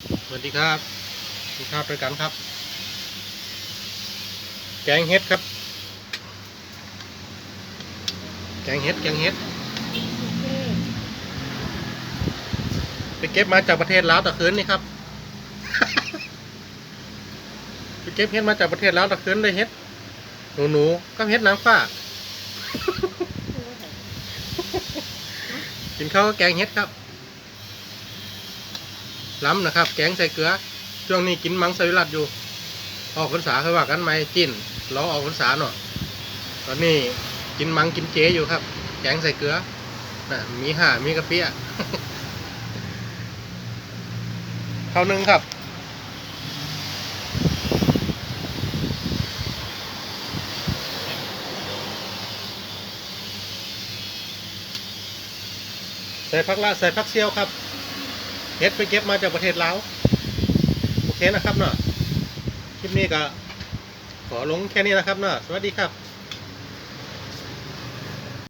สวัสดีครับกินข้าวด้วยกันครับ แกงเห็ดครับ แกงเห็ด แกงเห็ด ไปเก็บมาจากประเทศลาวตะคืนนี่ครับ ไปเก็บเห็ดมาจากประเทศลาวตะคืนได้เห็ด หนูหนูๆกับเห็ดนางฟ้า กินข้าวกับแกงเห็ดครับ ล้ำนะครับ แกงใส่เกลือ ช่วงนี้กินมังสวิรัตอยู่ ออกพรรษาคือว่ากันไหมจิ้นเรอออกพรรษาเนาะตอนนี้กินมังกินเจอยู่ครับ แกงใส่เกลือนะมีห่ามีกะเปียข้าวนึ่งครับใส่ผักละใส่ผักเซียวครับ เฮ็ดไปเก็บมาจากประเทศลาวโอเคนะครับเนาะคลิปนี้ก็ขอลงแค่นี้นะครับเนาะสวัสดีครับ